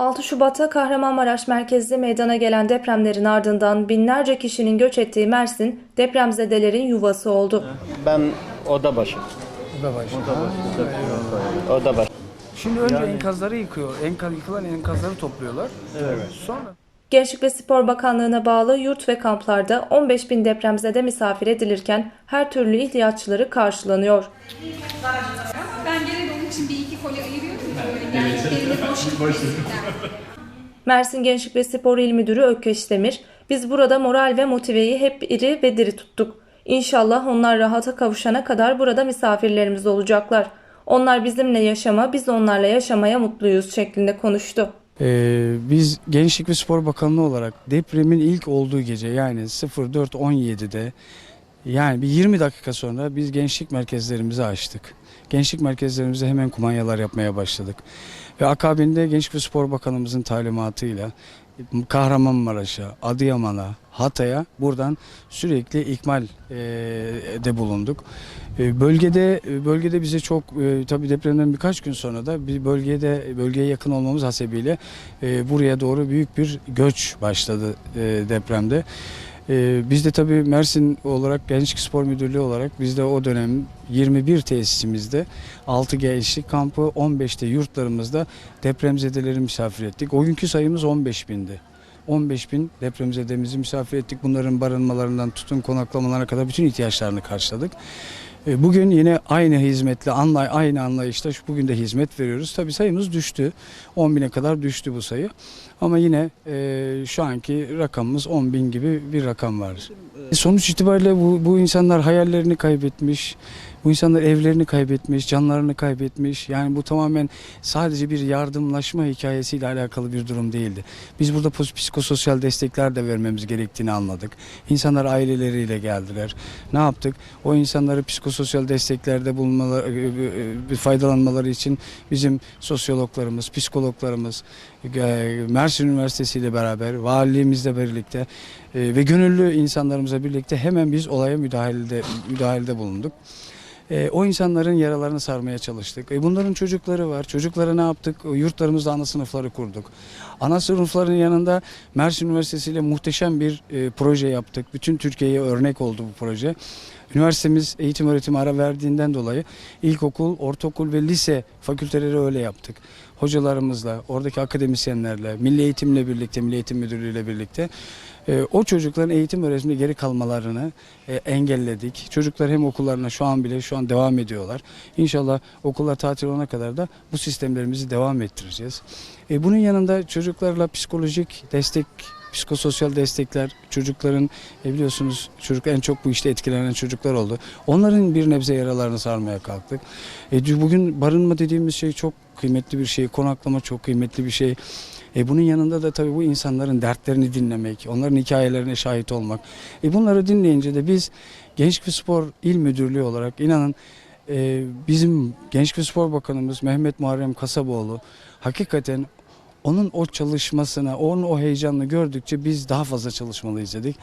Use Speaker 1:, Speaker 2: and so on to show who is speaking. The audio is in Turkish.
Speaker 1: 6 Şubat'ta Kahramanmaraş merkezli meydana gelen depremlerin ardından binlerce kişinin göç ettiği Mersin depremzedelerin yuvası oldu.
Speaker 2: Ben oda başı.
Speaker 3: Oda başı.
Speaker 2: Oda başı.
Speaker 3: Şimdi önce enkazları yıkıyor. Enkaz yıkılan enkazları topluyorlar. Evet. Sonra
Speaker 1: Gençlik ve Spor Bakanlığı'na bağlı yurt ve kamplarda 15 bin depremzede misafir edilirken her türlü ihtiyaçları karşılanıyor.
Speaker 4: Ben için bir iki koli ayırıyorum. Böyle gitmesinler.
Speaker 1: Mersin Gençlik ve Spor İl Müdürü Ökkeş Demir, biz burada moral ve motiveyi hep iri ve diri tuttuk. İnşallah onlar rahata kavuşana kadar burada misafirlerimiz olacaklar. Onlar bizimle yaşama, biz onlarla yaşamaya mutluyuz şeklinde konuştu.
Speaker 3: Ee, biz Gençlik ve Spor Bakanlığı olarak depremin ilk olduğu gece yani 04.17'de yani bir 20 dakika sonra biz gençlik merkezlerimizi açtık. Gençlik merkezlerimizde hemen kumanyalar yapmaya başladık. Ve akabinde Gençlik ve Spor Bakanımızın talimatıyla Kahramanmaraş'a, Adıyaman'a, Hatay'a buradan sürekli ikmal e, de bulunduk. E, Bölgede bölgede bize çok e, tabii depremden birkaç gün sonra da bir bölgede bölgeye yakın olmamız hasebiyle e, buraya doğru büyük bir göç başladı e, depremde. E, biz de tabii Mersin olarak Gençlik Spor Müdürlüğü olarak biz de o dönem 21 tesisimizde 6 gençlik kampı 15'te yurtlarımızda depremzedeleri misafir ettik. O günkü sayımız 15 bindi. 15 bin depremzedemizi misafir ettik. Bunların barınmalarından tutun konaklamalarına kadar bütün ihtiyaçlarını karşıladık. E, Bugün yine aynı hizmetle, aynı anlayışla şu- bugün de hizmet veriyoruz. Tabii sayımız düştü. 10 bine kadar düştü bu sayı. Ama yine e, şu anki rakamımız 10 bin gibi bir rakam var. E, Sonuç itibariyle bu, bu insanlar hayallerini kaybetmiş, bu insanlar evlerini kaybetmiş, canlarını kaybetmiş. Yani bu tamamen sadece bir yardımlaşma hikayesiyle alakalı bir durum değildi. Biz burada psikososyal destekler de vermemiz gerektiğini anladık. İnsanlar aileleriyle geldiler. Ne yaptık? O insanları psikososyal desteklerde bulunmaları, e, e, faydalanmaları için bizim sosyologlarımız, psikologlarımız, e, Mersin Üniversitesi ile beraber, valiliğimizle birlikte e, ve gönüllü insanlarımızla birlikte hemen biz olaya müdahalede müdahalede bulunduk. E, o insanların yaralarını sarmaya çalıştık. E, bunların çocukları var. Çocuklara ne yaptık? Yurtlarımızda ana sınıfları kurduk. Ana sınıfların yanında Mersin Üniversitesi ile muhteşem bir e, proje yaptık. Bütün Türkiye'ye örnek oldu bu proje. Üniversitemiz eğitim öğretim ara verdiğinden dolayı ilkokul, ortaokul ve lise fakülteleri öyle yaptık. Hocalarımızla, oradaki akademisyenlerle, Milli Eğitimle birlikte, Milli Eğitim Müdürlüğü ile birlikte e, o çocukların eğitim öğretimde geri kalmalarını e, engelledik. Çocuklar hem okullarına şu an bile şu an devam ediyorlar. İnşallah okullar tatil olana kadar da bu sistemlerimizi devam ettireceğiz. E, bunun yanında çocuklarla psikolojik destek psikososyal destekler çocukların e, biliyorsunuz çocuk en çok bu işte etkilenen çocuklar oldu. Onların bir nebze yaralarını sarmaya kalktık. Bugün barınma dediğimiz şey çok kıymetli bir şey. Konaklama çok kıymetli bir şey. E bunun yanında da tabii bu insanların dertlerini dinlemek, onların hikayelerine şahit olmak. E bunları dinleyince de biz Gençlik ve Spor İl Müdürlüğü olarak inanın e, bizim Gençlik ve Spor Bakanımız Mehmet Muharrem Kasaboğlu hakikaten onun o çalışmasına, onun o heyecanını gördükçe biz daha fazla çalışmalıyız dedik.